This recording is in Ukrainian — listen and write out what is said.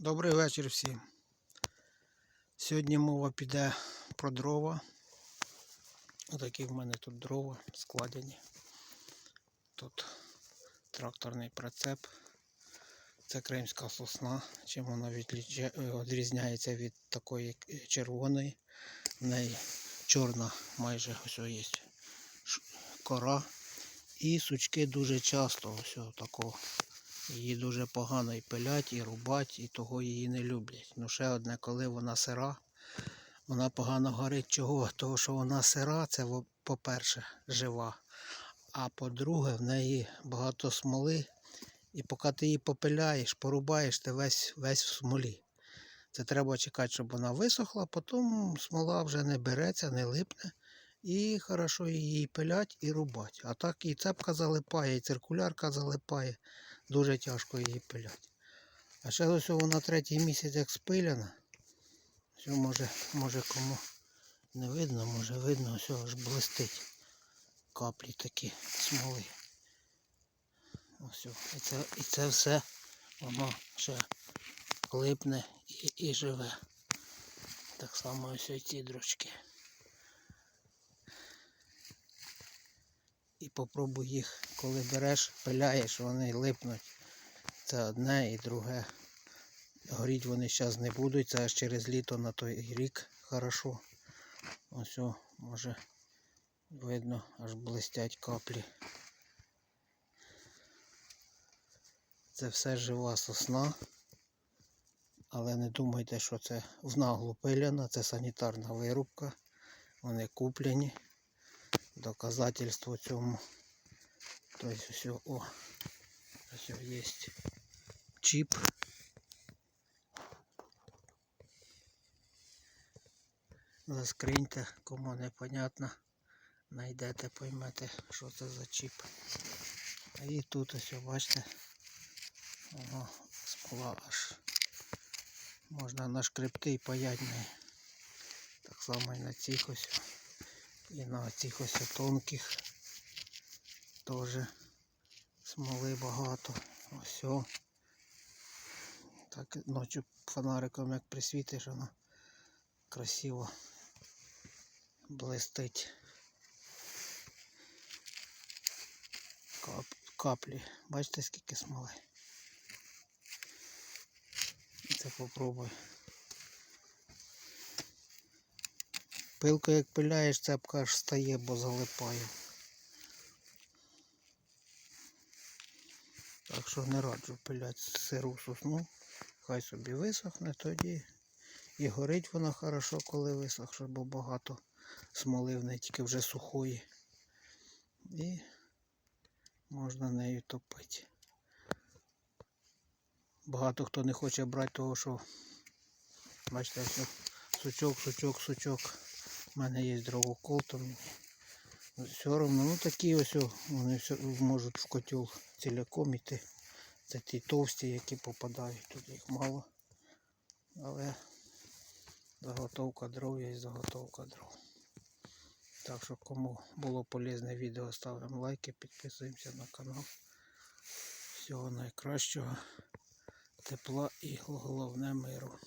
Добрий вечір всім. Сьогодні мова піде про дрова. Отакі в мене тут дрова складені. Тут тракторний прицеп. Це кримська сосна. Чим вона відрізняється від такої е, червоної. В неї чорна майже ось є кора. І сучки дуже часто ось такого. Її дуже погано і пилять, і рубать, і того її не люблять. Ну ще одне, коли вона сира, вона погано горить. Чого? Того, що вона сира, це по-перше, жива. А по-друге, в неї багато смоли. І поки ти її попиляєш, порубаєш, ти весь, весь в смолі. Це треба чекати, щоб вона висохла, потім смола вже не береться, не липне. І хорошо її пилять і рубать. А так і цепка залипає, і циркулярка залипає. Дуже тяжко її пилять. А ще ось вона третій місяць як спиляна. Все, може, може кому не видно, може видно, все аж блистить. Каплі такі смоли. Ось, і, це, і це все воно ще липне і, і живе. Так само ось ці дрочки. І попробуй їх, коли береш, пиляєш, вони липнуть. Це одне і друге. Горіть вони зараз не будуть, це аж через літо на той рік хорошо. Ось о, може видно, аж блистять каплі. Це все жива сосна. Але не думайте, що це в наглу пиляна, це санітарна вирубка. Вони куплені. Доказательство цьому. Тобто все, о, ось є чіп. Заскриньте, кому непонятно, знайдете, поймете, що це за чіп. І тут ось, бачите, воно смола аж можна нашкребти і паять. Так само і на цих ось. І на цих ось тонких теж смоли багато. Ось. о. Так ночі фонариком як присвітиш, воно красиво блистить. Кап, каплі. Бачите скільки смоли? Це попробуй. Пилку як пиляєш, цепка аж стає, бо залипає. Так що не раджу пиляти сиру сосну. Хай собі висохне тоді. І горить вона хорошо, коли висохне, бо багато смоли в неї тільки вже сухої. І можна нею топити. Багато хто не хоче брати того, що бачите, сучок, сучок, сучок. У мене є дровокол, то все одно, ну такі ось вони можуть в котел ціляком іти. Це ті товсті, які попадають, тут їх мало. Але заготовка дров є заготовка дров. Так що кому було полезне відео, ставимо лайки, підписуємося на канал. Всього найкращого, тепла і головне миру.